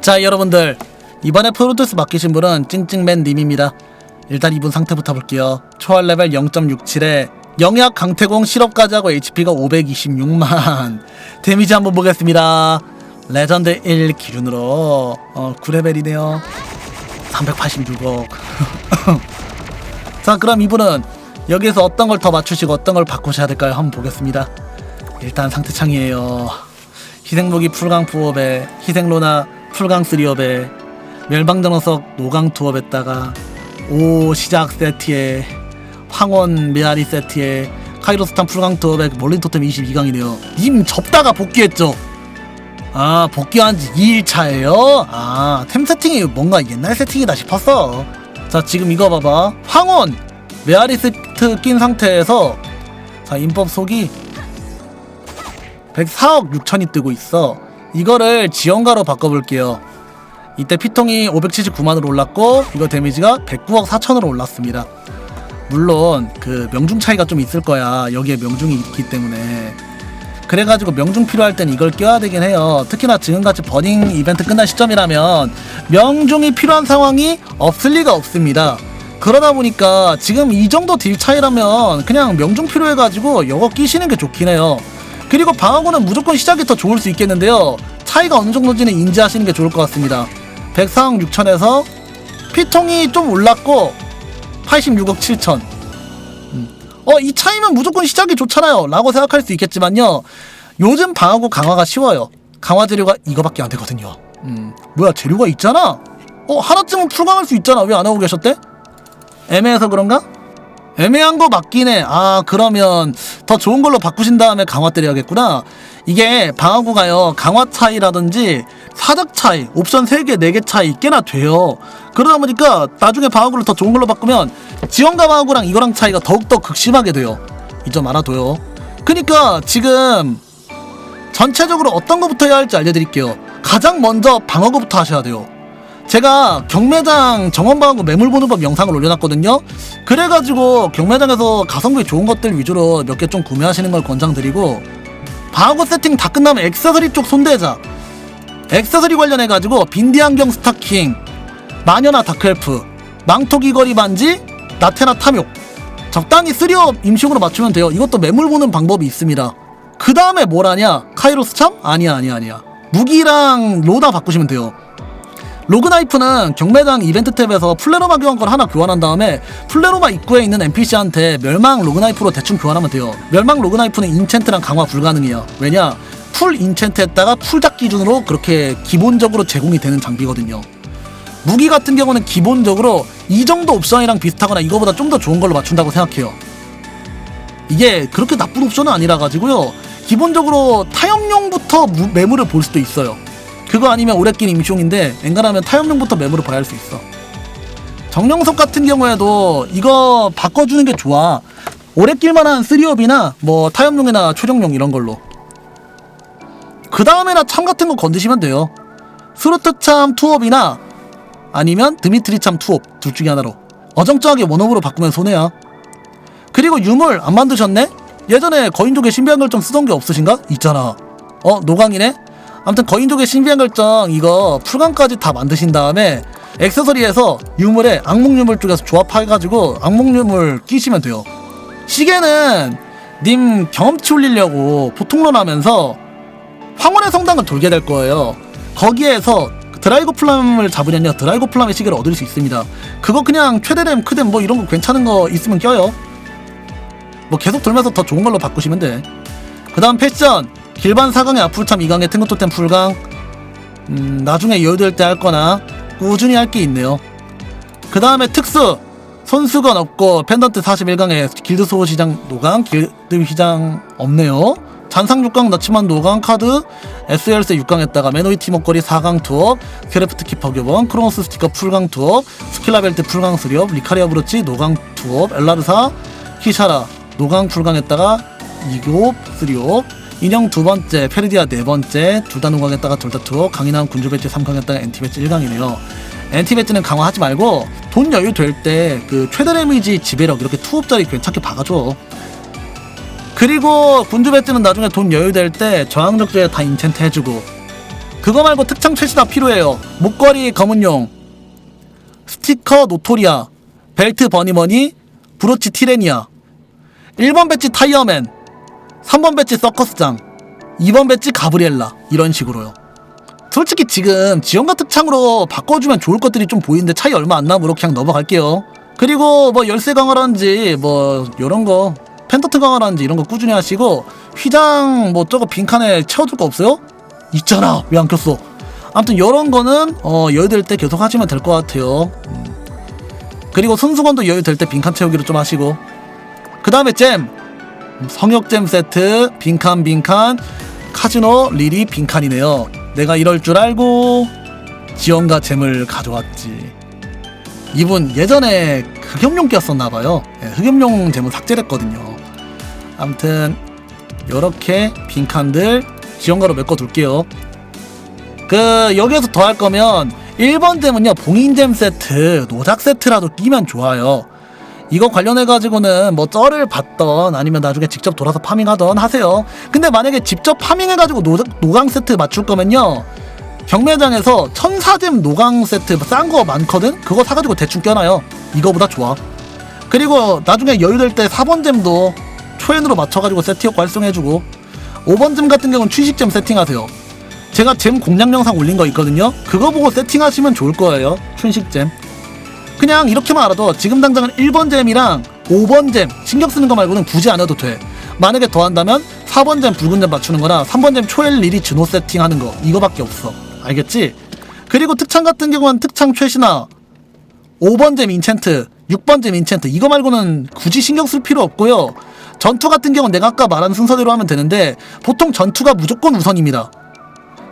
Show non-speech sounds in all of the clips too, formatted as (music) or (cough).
자 여러분들. 이번에 프로듀스 맡기신 분은 찡찡맨 님입니다. 일단 이분 상태부터 볼게요. 초월 레벨 0.67에 영약 강태공 실업까지 하고 HP가 526만. (laughs) 데미지 한번 보겠습니다. 레전드 1 기준으로. 어 9레벨이네요. 386억. (laughs) 자 그럼 이분은 여기에서 어떤 걸 더 맞추시고 어떤 걸 바꾸셔야 될까요? 한번 보겠습니다. 일단 상태창이에요. 희생무기 풀강 부업에 희생로나 풀강 3업에 멸방전어석 노강 투업에다가 오 시작 세트에 황원 메아리 세트에 카이로스탄 풀강 투업에 몰린 토템 22강이네요 님 접다가 복귀했죠. 아 복귀한 지 2일차예요? 아 템 세팅이 뭔가 옛날 세팅이다 싶었어. 자 지금 이거 봐봐. 황원 메아리 세트 낀 상태에서 자 인법 속이 104억 6천이 뜨고 있어. 이거를 지원가로 바꿔볼게요. 이때 피통이 579만으로 올랐고 이거 데미지가 109억 4천으로 올랐습니다. 물론 그 명중 차이가 좀 있을 거야. 여기에 명중이 있기 때문에. 그래가지고 명중 필요할 땐 이걸 껴야 되긴 해요. 특히나 지금같이 버닝 이벤트 끝난 시점이라면 명중이 필요한 상황이 없을 리가 없습니다. 그러다 보니까 지금 이 정도 딜 차이라면 그냥 명중 필요해가지고 이거 끼시는 게 좋긴 해요. 그리고 방어구는 무조건 시작이 더 좋을 수 있겠는데요. 차이가 어느 정도인지는 인지하시는 게 좋을 것 같습니다. 104억 6천에서 피통이 좀 올랐고 86억 7천. 음. 어, 이 차이면 무조건 시작이 좋잖아요. 라고 생각할 수 있겠지만요. 요즘 방어구 강화가 쉬워요. 강화 재료가 이거밖에 안 되거든요. 음, 뭐야, 재료가 있잖아? 어, 하나쯤은 풀강할 수 있잖아. 왜 안 하고 계셨대? 애매해서 그런가? 애매한 거 맞긴 해. 아, 그러면 더 좋은 걸로 바꾸신 다음에 강화 때려야겠구나. 이게 방어구가요, 강화 차이라든지 사적 차이, 옵션 3개, 4개 차이 꽤나 돼요. 그러다 보니까 나중에 방어구를 더 좋은 걸로 바꾸면 지원가 방어구랑 이거랑 차이가 더욱더 극심하게 돼요. 이 점 알아둬요. 그니까 지금 전체적으로 어떤 거부터 해야 할지 알려드릴게요. 가장 먼저 방어구부터 하셔야 돼요. 제가 경매장 정원방하고 매물 보는 법 영상을 올려놨거든요. 그래가지고 경매장에서 가성비 좋은 것들 위주로 몇 개 좀 구매하시는 걸 권장드리고 방어구 세팅 다 끝나면 액세서리 쪽 손대자. 액세서리 관련해가지고 빈디 안경 스타킹, 마녀나 다크엘프, 망토 귀걸이 반지, 나테나 탐욕. 적당히 쓰리업 임식으로 맞추면 돼요. 이것도 매물 보는 방법이 있습니다. 그 다음에 뭘 하냐? 카이로스 참? 아니야, 아니야, 아니야. 무기랑 로다 바꾸시면 돼요. 로그나이프는 경매장 이벤트 탭에서 플레로마 교환권 하나 교환한 다음에 플레로마 입구에 있는 NPC한테 멸망 로그나이프로 대충 교환하면 돼요. 멸망 로그나이프는 인챈트랑 강화 불가능해요. 왜냐? 풀 인챈트에다가 풀작 기준으로 그렇게 기본적으로 제공이 되는 장비거든요. 무기 같은 경우는 기본적으로 이 정도 옵션이랑 비슷하거나 이거보다 좀 더 좋은 걸로 맞춘다고 생각해요. 이게 그렇게 나쁜 옵션은 아니라 가지고요. 기본적으로 타협용부터 무- 매물을 볼 수도 있어요. 그거 아니면 오래 낀 임시용인데 엔간하면 타협용부터 매물을 봐야 할 수 있어. 정령석 같은 경우에도 이거 바꿔주는 게 좋아. 오래 낄만한 쓰리업이나 뭐 타협용이나 초령용 이런 걸로. 그 다음에나 참 같은 거 건드시면 돼요. 스루트 참 투업이나 아니면 드미트리 참 투업 둘 중에 하나로. 어정쩡하게 원업으로 바꾸면 손해야. 그리고 유물 안 만드셨네? 예전에 거인족의 신비한 결정 쓰던 게 없으신가? 있잖아. 어 노강이네? 아무튼 거인족의 신비한 결정 이거 풀강까지 다 만드신 다음에 액세서리에서 유물에 악몽 유물 쪽에서 조합해가지고 악몽 유물 끼시면 돼요. 시계는 님 경험치 올리려고 보통론 하면서 황혼의 성당을 돌게 될 거예요. 거기에서 드라이고 플람을 잡으려면 드라이고 플람의 시계를 얻을 수 있습니다. 그거 그냥 최대램 크댐 뭐 이런 거 괜찮은 거 있으면 껴요. 뭐 계속 돌면서 더 좋은 걸로 바꾸시면 돼. 그 다음 패션 길반 4강에 아풀참 2강에 탱고토템 풀강 음, 나중에 여유될 때 할 거나 꾸준히 할 게 있네요. 그 다음에 특수 손수건 없고 펜던트 41강에 길드 소호 시장 노강 길드 시장 없네요. 잔상 6강 너치만 노강 카드 SLC 6강에다가 메노이티 목걸이 4강 투업 크래프트 키퍼 교본 크로노스 스티커 풀강 투업 스킬라 벨트 풀강 수리업 리카리아 브로치 노강 투업 엘라르사 키샤라 노강 풀강에다가 2급 3업 인형 두 번째 페르디아 네 번째 둘다 노강에다가 둘 다 투업 강인한 군주 배치 3강에다가 엔티 배치 1강이네요. 엔티 배치는 강화하지 말고 돈 여유 될 때 그 최대 데미지 지배력 이렇게 투업짜리 괜찮게 박아줘. 그리고 군주 배트는 나중에 돈 여유 될 때 저항적제에 다 인챈트 해주고. 그거 말고 특창 최시 다 필요해요. 목걸이 검은용, 스티커 노토리아, 벨트 버니머니, 브로치 티레니아, 1번 배지 타이어맨, 3번 배지 서커스장, 2번 배지 가브리엘라 이런 식으로요. 솔직히 지금 지원과 특창으로 바꿔주면 좋을 것들이 좀 보이는데 차이 얼마 안 나므로 그냥 넘어갈게요. 그리고 뭐 열쇠 강화라든지 뭐 요런 거 펜더트 강화라든지 이런 거 꾸준히 하시고 휘장 뭐 저거 빈칸에 채워둘 거 없어요? 있잖아 왜 안 켰어? 아무튼 요런 거는 어 여유될 때 계속 하시면 될 것 같아요. 음. 그리고 손수건도 여유될 때 빈칸 채우기로 좀 하시고 그 다음에 잼 성역잼 세트 빈칸 빈칸 카지노 릴이 빈칸이네요. 내가 이럴 줄 알고 지원과 잼을 가져왔지. 이분 예전에 흑염룡 끼었었나봐요. 예, 흑염룡 잼을 삭제를 했거든요. 아무튼 요렇게 빈칸들 지원가로 메꿔둘게요. 그 여기에서 더 할 거면 1번 잼은요 봉인잼 세트 노작 세트라도 끼면 좋아요. 이거 관련해 가지고는 뭐 쩔을 받던 아니면 나중에 직접 돌아서 파밍하던 하세요. 근데 만약에 직접 파밍해 가지고 노강 세트 맞출 거면요. 경매장에서 천사잼 노강 세트 싼 거 많거든? 그거 사가지고 대충 껴놔요. 이거보다 좋아. 그리고 나중에 여유될 때 4번잼도 초엔으로 맞춰가지고 세트 효과 활성해주고 5번잼 같은 경우는 취식잼 세팅하세요. 제가 잼 공략 영상 올린 거 있거든요. 그거 보고 세팅하시면 좋을 거예요. 춘식잼. 그냥 이렇게만 알아도 지금 당장은 1번 잼이랑 5번 잼 신경 쓰는 거 말고는 굳이 안 해도 돼. 만약에 더 한다면 4번 잼 붉은 잼 맞추는 거나 3번 잼 초엘 리리 준호 세팅 하는 거 이거밖에 없어. 알겠지? 그리고 특창 같은 경우는 특창 최신화 5번 잼 인챈트 6번 잼 인챈트 이거 말고는 굳이 신경 쓸 필요 없고요. 전투 같은 경우는 내가 아까 말한 순서대로 하면 되는데 보통 전투가 무조건 우선입니다.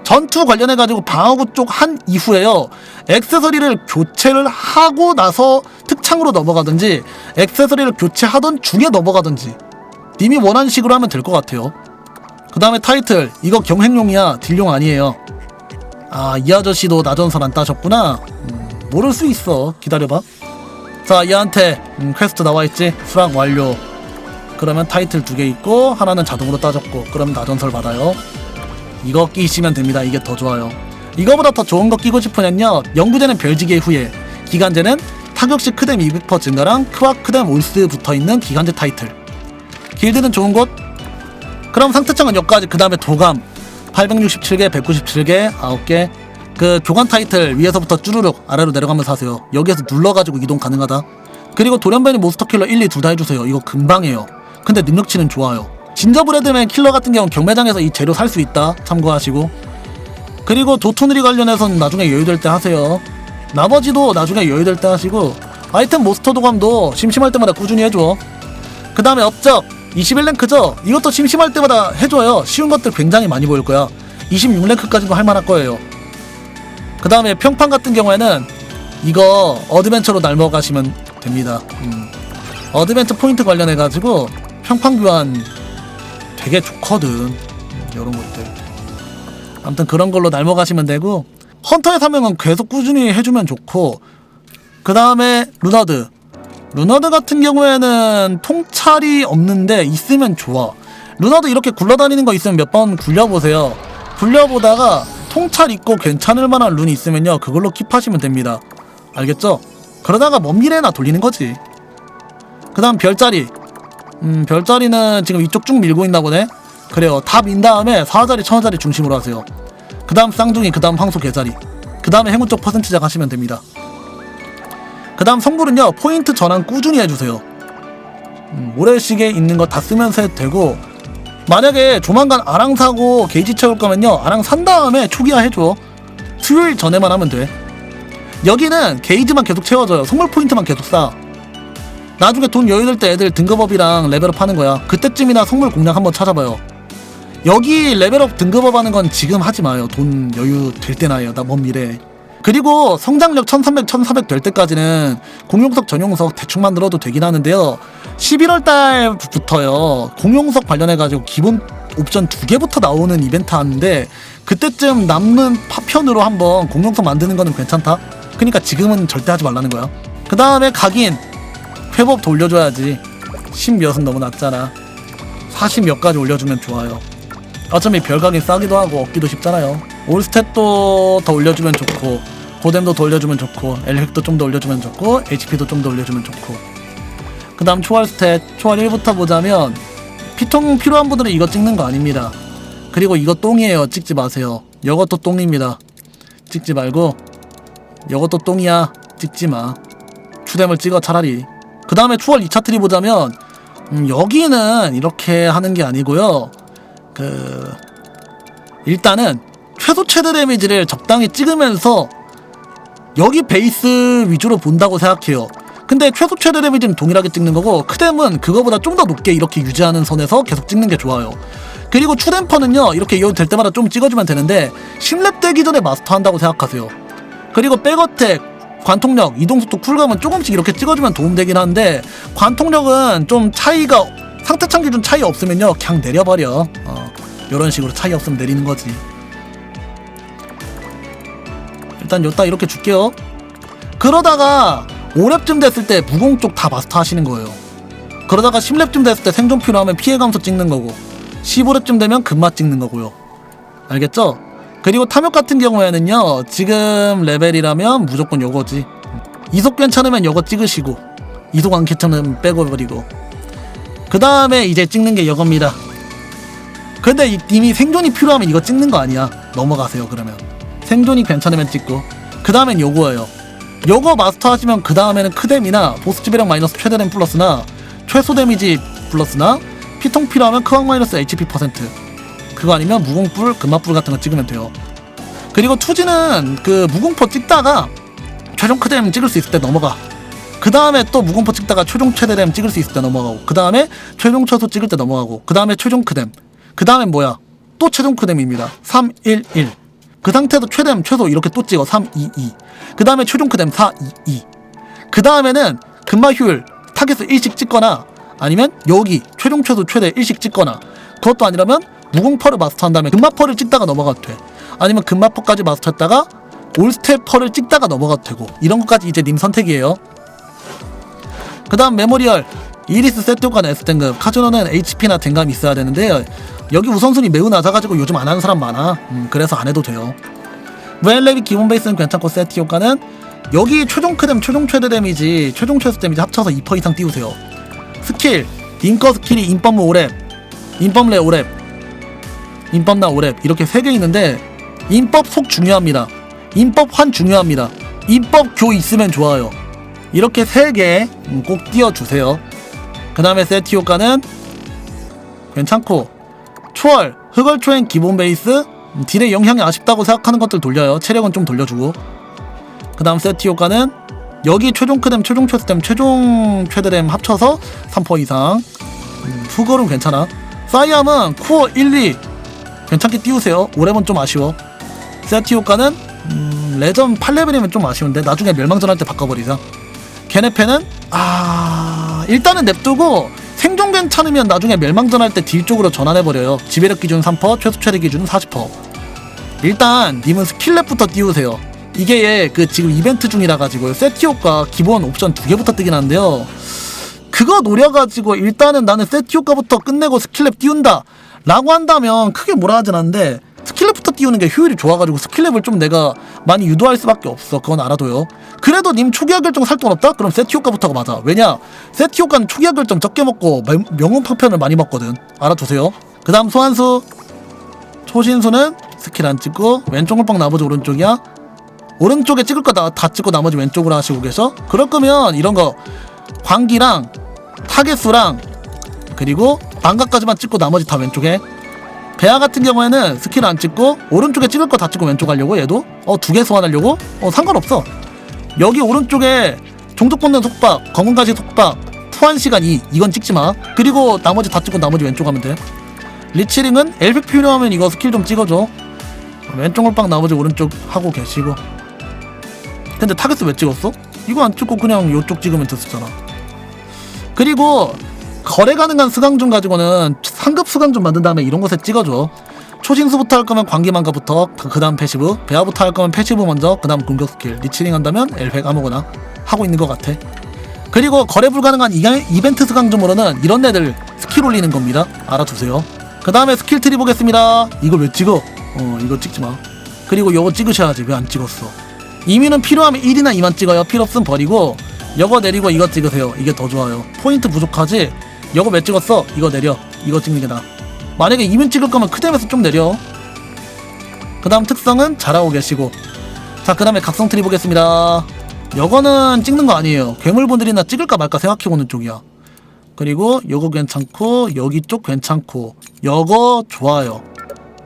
전투 관련해 가지고 방어구 쪽 한 이후에요. 액세서리를 교체를 하고 나서 특창으로 넘어가든지 액세서리를 교체하던 중에 넘어가든지 님이 원하는 식으로 하면 될 것 같아요. 그 다음에 타이틀 이거 경행용이야 딜용 아니에요. 아 이 아저씨도 나전설 안 따셨구나. 음, 모를 수 있어. 기다려봐. 자 얘한테 음, 퀘스트 나와있지 수락 완료. 그러면 타이틀 두 개 있고 하나는 자동으로 따졌고 그럼 나전설 받아요. 이거 끼시면 됩니다. 이게 더 좋아요. 이거보다 더 좋은 거 끼고 싶으면요. 연구제는 별지개 후에 기간제는 타격시 크뎀 200% 증가랑 크와 크뎀 올스 붙어있는 기간제 타이틀. 길드는 좋은 곳? 그럼 상태창은 여기까지. 그 다음에 도감. 867개 197개 9개. 그 교관 타이틀 위에서부터 쭈르륵 아래로 내려가면서 하세요. 여기에서 눌러가지고 이동 가능하다. 그리고 돌연변이 몬스터 킬러 1, 2 둘 다 해주세요. 이거 금방 해요. 근데 능력치는 좋아요 진저브레드맨 킬러 같은 경우는 경매장에서 이 재료 살 수 있다. 참고하시고. 그리고 도토누리 관련해서는 나중에 여유될 때 하세요. 나머지도 나중에 여유될 때 하시고 아이템 모스터 도감도 심심할 때마다 꾸준히 해줘. 그 다음에 업적. 21랭크죠? 이것도 심심할 때마다 해줘요. 쉬운 것들 굉장히 많이 보일 거야. 26랭크까지도 할만할 거예요. 그 다음에 평판 같은 경우에는 이거 어드벤처로 날먹가시면 됩니다. 음. 어드벤처 포인트 관련해 가지고 평판 교환 되게 좋거든 이런 것들. 아무튼 그런 걸로 날먹가시면 되고 헌터의 사명은 계속 꾸준히 해주면 좋고 그 다음에 루나드. 루나드 같은 경우에는 통찰이 없는데 있으면 좋아. 루나드 이렇게 굴러다니는 거 있으면 몇 번 굴려보세요. 굴려보다가 통찰 있고 괜찮을 만한 룬이 있으면요 그걸로 킵하시면 됩니다. 알겠죠? 그러다가 먼 미래나 돌리는 거지. 그 다음 별자리 음 별자리는 지금 이쪽 쭉 밀고 있나 보네. 그래요. 다 민 다음에 4자리 천자리 중심으로 하세요. 그 다음 쌍둥이 그 다음 황소 개자리. 그 다음에 행운 쪽 퍼센트작 하시면 됩니다. 그 다음 성불은요 포인트 전환 꾸준히 해주세요. 음, 모래시계 있는 거 다 쓰면서 해도 되고 만약에 조만간 아랑 사고 게이지 채울 거면요 아랑 산 다음에 초기화 해줘. 수요일 전에만 하면 돼. 여기는 게이지만 계속 채워줘요. 선물 포인트만 계속 쌓아 나중에 돈 여유 될 때 애들 등급업이랑 레벨업 하는 거야. 그때쯤이나 선물 공략 한번 찾아봐요. 여기 레벨업 등급업 하는 건 지금 하지 마요. 돈 여유 될 때나 해요. 나 먼 미래에 그리고 성장력 1300, 1400 될 때까지는 공용석 전용석 대충 만들어도 되긴 하는데요. 11월 달부터요. 공용석 관련해가지고 기본 옵션 두 개부터 나오는 이벤트 하는데 그때쯤 남는 파편으로 한번 공용석 만드는 거는 괜찮다? 그러니까 지금은 절대 하지 말라는 거야. 그 다음에 각인 회복 돌려줘야지. 10몇은 너무 낮잖아. 40 몇까지 올려주면 좋아요. 어차피 별각인 싸기도 하고 얻기도 쉽잖아요. 올스탯도 더 올려주면 좋고 고뎀도 더 올려주면 좋고 엘렉도 좀 더 올려주면 좋고 HP도 좀 더 올려주면 좋고. 그 다음 초월 스탯 초월 1부터 보자면 피통 필요한 분들은 이거 찍는 거 아닙니다. 그리고 이거 똥이에요. 찍지 마세요. 이것도 똥입니다. 찍지 말고 이것도 똥이야. 찍지 마. 추뎀을 찍어 차라리 그 다음에 추월 2차 트리 보자면 음, 여기는 이렇게 하는 게 아니고요. 그 일단은 최소 최대 데미지를 적당히 찍으면서 여기 베이스 위주로 본다고 생각해요. 근데 최소 최대 데미지는 동일하게 찍는 거고 크뎀은 그거보다 좀 더 높게 이렇게 유지하는 선에서 계속 찍는 게 좋아요. 그리고 추뎀퍼는요 이렇게 이어될 때마다 좀 찍어주면 되는데 10렙 되기 전에 마스터한다고 생각하세요. 그리고 백어택 관통력 이동속도 쿨감은 조금씩 이렇게 찍어주면 도움되긴 한데 관통력은 좀 차이가 상태창 기준 차이 없으면요 그냥 내려버려. 어, 이런 식으로 차이 없으면 내리는 거지. 일단 요따 이렇게 줄게요. 그러다가 5렙쯤 됐을 때 무공 쪽 다 마스터 하시는 거예요. 그러다가 10렙쯤 됐을 때 생존 필요하면 피해 감소 찍는 거고 15렙쯤 되면 금맛 찍는 거고요. 알겠죠? 그리고 탐욕 같은 경우에는요 지금 레벨이라면 무조건 요거지. 이속 괜찮으면 요거 찍으시고 이속 안 괜찮으면 빼고 버리고. 그 다음에 이제 찍는 게 이겁니다. 근데 이- 이미 생존이 필요하면 이거 찍는 거 아니야. 넘어가세요 그러면. 생존이 괜찮으면 찍고. 그 다음엔 요거예요. 요거 마스터 하시면 그 다음에는 크뎀이나 보스 지배력 마이너스 최대 댐 플러스나 최소 데미지 플러스나 피통 필요하면 크왕 마이너스 HP 퍼센트 그거 아니면 무공불 금마불 같은 거 찍으면 돼요. 그리고 투지는 그 무공포 찍다가 최종 크뎀 찍을 수 있을 때 넘어가. 그 다음에 또 무공포 찍다가 최종 최대뎀 찍을 수 있을 때 넘어가고 그 다음에 최종 최소 찍을 때 넘어가고 그 다음에 최종 크뎀 그 다음엔 뭐야? 또 최종 크뎀입니다. 3 1 1 그 상태도 최뎀 최소 이렇게 또 찍어. 3 2 2 그 다음에 최종 크뎀 4 2 2 그 다음에는 금마 효율 타겟을 1씩 찍거나 아니면 여기 최종 최소 최대 1씩 찍거나 그것도 아니라면 무공퍼를 마스터한 다음에 금마퍼를 찍다가 넘어가도 돼. 아니면 금마퍼까지 마스터했다가 올스테퍼를 찍다가 넘어가도 되고. 이런 것까지 이제 님 선택이에요. 그 다음 메모리얼. 이리스 세트 효과는 S등급 카지노는 HP나 댕감이 있어야 되는데 여기 우선순위 매우 낮아가지고 요즘 안 하는 사람 많아. 음, 그래서 안 해도 돼요. 웰렉이 기본 베이스는 괜찮고 세트 효과는 여기 최종 크뎀 최종 최대 데미지 최종 최소 데미지 합쳐서 2% 이상 띄우세요. 스킬. 인거 스킬이 인법무 5렙. 인법레 5렙 인법나 5렙 이렇게 3개 있는데 인법 속 중요합니다. 인법 환 중요합니다. 인법 교 있으면 좋아요. 이렇게 3개 음, 꼭 띄워주세요. 그 다음에 세트 효과는 괜찮고 초월 흑얼초엔 기본 베이스 음, 딜의 영향이 아쉽다고 생각하는 것들 돌려요. 체력은 좀 돌려주고. 그 다음 세트 효과는 여기 최종 크뎀 최종 최스템 최종 최대램 합쳐서 3% 이상. 음, 후걸은 괜찮아. 사이암은 코어 1, 2 괜찮게 띄우세요. 올해는 좀 아쉬워. 세트 효과는 음, 레전 8레벨이면 좀 아쉬운데 나중에 멸망전 할 때 바꿔버리자. 걔네패는 아 일단은 냅두고 생존 괜찮으면 나중에 멸망전 할 때 딜 쪽으로 전환해버려요. 지배력 기준 3% 최소 최대 기준 40% 일단 님은 스킬랩부터 띄우세요. 이게 얘그 지금 이벤트 중이라 가지고 세트 효과 기본 옵션 두 개부터 뜨긴 한데요. 그거 노려가지고 일단은 나는 세트 효과부터 끝내고 스킬랩 띄운다 라고 한다면 크게 뭐라 하진 않는데 스킬랩부터 띄우는 게 효율이 좋아가지고 스킬랩을 좀 내가 많이 유도할 수밖에 없어. 그건 알아둬요. 그래도 님 초기화 결정 살 돈 없다? 그럼 세트 효과부터가 맞아. 왜냐? 세트 효과는 초기화 결정 적게 먹고 명- 명운 파편을 많이 먹거든. 알아두세요. 그 다음 소환수. 초신수는 스킬 안 찍고 왼쪽 물방 나머지 오른쪽이야? 오른쪽에 찍을 거 다. 찍고 나머지 왼쪽으로 하시고 계셔? 그럴 거면 이런 거 광기랑 타겟수랑 그리고 반각까지만 찍고 나머지 다 왼쪽에. 배아 같은 경우에는 스킬 안 찍고 오른쪽에 찍을 거 다 찍고 왼쪽 하려고 얘도? 어 두 개 소환하려고? 어 상관없어. 여기 오른쪽에 종족 꽂는 속박 검은가시 속박 투한 시간 2 이건 찍지 마. 그리고 나머지 다 찍고 나머지 왼쪽 하면 돼. 리치링은 엘픽 필요하면 이거 스킬 좀 찍어줘. 왼쪽 물방 나머지 오른쪽 하고 계시고. 근데 타겟스 왜 찍었어? 이거 안 찍고 그냥 요쪽 찍으면 됐었잖아. 그리고 거래 가능한 수강중 가지고는 상급 수강중 만든 다음에 이런 곳에 찍어줘. 초신수부터 할 거면 광기만가부터 그 다음 패시브 배아부터 할 거면 패시브 먼저 그 다음 공격 스킬. 리치링 한다면 엘팩 아무거나 하고 있는 것 같아. 그리고 거래 불가능한 이- 이벤트 수강중으로는 이런 애들 스킬 올리는 겁니다. 알아두세요. 그 다음에 스킬 트리 보겠습니다. 이걸 왜 찍어? 어 이거 찍지 마. 그리고 요거 찍으셔야지 왜 안 찍었어. 이미는 필요하면 1이나 2만 찍어요. 필요 없으면 버리고 요거 내리고 이거 찍으세요. 이게 더 좋아요. 포인트 부족하지 요거 왜 찍었어. 이거 내려. 이거 찍는 게 나아. 만약에 이면 찍을 거면 크뎀에서 좀 내려. 그 다음 특성은 잘하고 계시고. 자 그 다음에 각성 트리 보겠습니다. 요거는 찍는 거 아니에요. 괴물분들이나 찍을까 말까 생각해보는 쪽이야. 그리고 요거 괜찮고 여기 쪽 괜찮고. 요거 좋아요.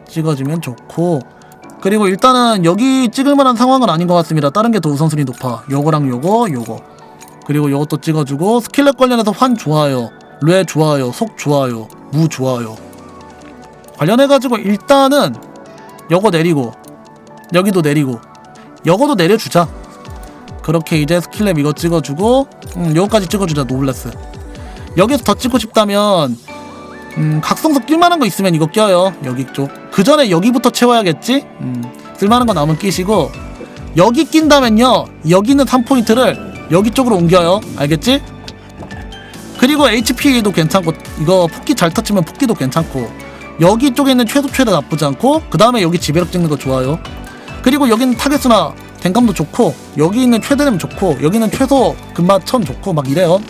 찍어주면 좋고. 그리고 일단은 여기 찍을 만한 상황은 아닌 것 같습니다. 다른 게 더 우선순위 높아. 요거랑 요거 요거. 그리고 요것도 찍어주고 스킬렛 관련해서 환 좋아요 뇌 좋아요 속 좋아요 무 좋아요. 관련해가지고 일단은 요거 내리고 여기도 내리고 요거도 내려주자. 그렇게 이제 스킬랩 이거 찍어주고 음, 요거까지 찍어주자 노블레스. 여기서 더 찍고 싶다면 음, 각성석 낄만한 거 있으면 이거 껴요 여기 쪽 그 전에 여기부터 채워야겠지? 음, 쓸만한 거 나오면 끼시고 여기 낀다면요 여기 있는 3포인트를 여기 쪽으로 옮겨요. 알겠지? 그리고 HP도 괜찮고 이거 폭기 잘 터치면 폭기도 괜찮고 여기 쪽에 있는 최소 최대 나쁘지 않고 그 다음에 여기 지배력 찍는 거 좋아요. 그리고 여기는 타겟수나 댕감도 좋고 여기 있는 최대는 좋고 여기는 최소 근마천 좋고 막 이래요.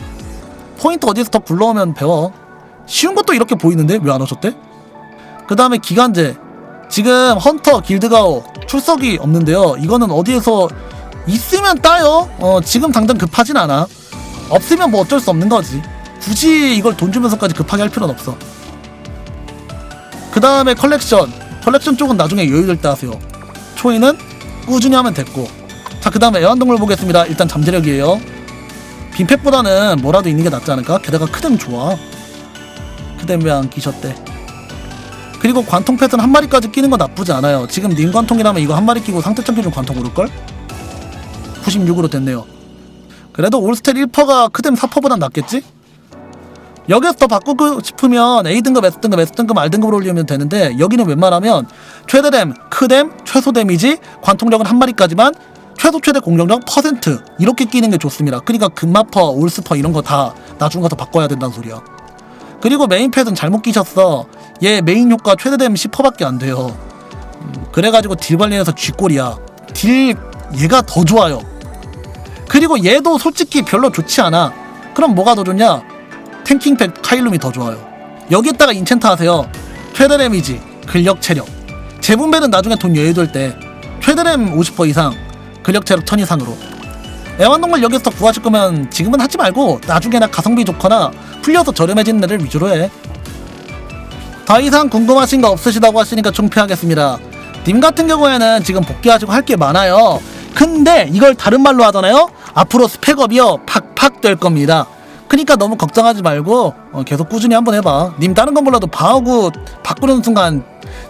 포인트 어디서 더 굴러오면 배워. 쉬운 것도 이렇게 보이는데 왜 안 오셨대? 그 다음에 기간제. 지금 헌터 길드가오 출석이 없는데요. 이거는 어디에서 있으면 따요. 어 지금 당장 급하진 않아. 없으면 뭐 어쩔 수 없는 거지 굳이 이걸 돈 주면서까지 급하게 할 필요는 없어. 그 다음에 컬렉션. 컬렉션 쪽은 나중에 여유될 때 하세요. 초이는 꾸준히 하면 됐고. 자 그 다음에 애완동물 보겠습니다. 일단 잠재력이에요. 빈펫보다는 뭐라도 있는 게 낫지 않을까? 게다가 크뎀 좋아. 안 끼셨대. 그리고 관통 펫은 한 마리까지 끼는 거 나쁘지 않아요. 지금 님 관통이라면 이거 한 마리 끼고 상태 참기준 관통 오를걸? 96으로 됐네요. 그래도 올스텔 1퍼가 크뎀 4퍼보단 낫겠지? 여기서 더 바꾸고 싶으면 A등급, S등급, S등급, R등급으로 올리면 되는데 여기는 웬만하면 최대댐, 크댐, 최소 데미지, 관통력은 한 마리까지만 최소 최대 공격력 퍼센트 이렇게 끼는 게 좋습니다. 그러니까 금마퍼, 올스퍼 이런 거 다 나중 가서 바꿔야 된다는 소리야. 그리고 메인 팻은 잘못 끼셨어. 얘 메인 효과 최대댐 10%밖에 안 돼요. 음, 그래가지고 딜 관련해서 쥐꼴이야. 딜 얘가 더 좋아요. 그리고 얘도 솔직히 별로 좋지 않아. 그럼 뭐가 더 좋냐? 탱킹팩 카일룸이 더 좋아요. 여기에다가 인챈트 하세요. 최대 데미지, 근력 체력. 재분배는 나중에 돈 여유될 때 최대 램 50% 이상, 근력 체력 1000 이상으로. 애완동물 여기서 구하실 거면 지금은 하지 말고 나중에나 가성비 좋거나 풀려서 저렴해지는 애를 위주로 해. 더 이상 궁금하신 거 없으시다고 하시니까 총피하겠습니다. 님 같은 경우에는 지금 복귀하시고 할 게 많아요. 근데 이걸 다른 말로 하잖아요. 앞으로 스펙업이요 팍팍 될 겁니다. 그러니까 너무 걱정하지 말고 어, 계속 꾸준히 한번 해봐. 님 다른 건 몰라도 바하고 바꾸는 순간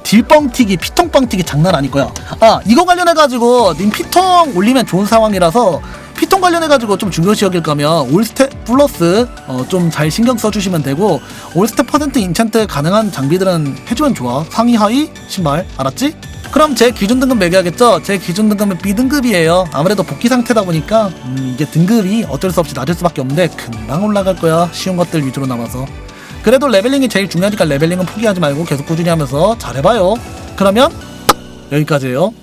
딜뻥튀기, 피통뻥튀기 장난 아닐 거야. 아 이거 관련해가지고 님 피통 올리면 좋은 상황이라서 피통 관련해가지고 좀 중요시 여길 거면 올스텝 플러스 어, 좀 잘 신경 써주시면 되고 올스텝 퍼센트 인챈트 가능한 장비들은 해주면 좋아. 상위 하위 신발 알았지? 그럼 제 기준 등급 매겨야겠죠? 제 기준 등급은 B등급이에요. 아무래도 복귀 상태다 보니까 음, 이게 등급이 어쩔 수 없이 낮을 수밖에 없는데 금방 올라갈 거야. 쉬운 것들 위주로 남아서. 그래도 레벨링이 제일 중요하니까 레벨링은 포기하지 말고 계속 꾸준히 하면서 잘해봐요. 그러면 여기까지예요.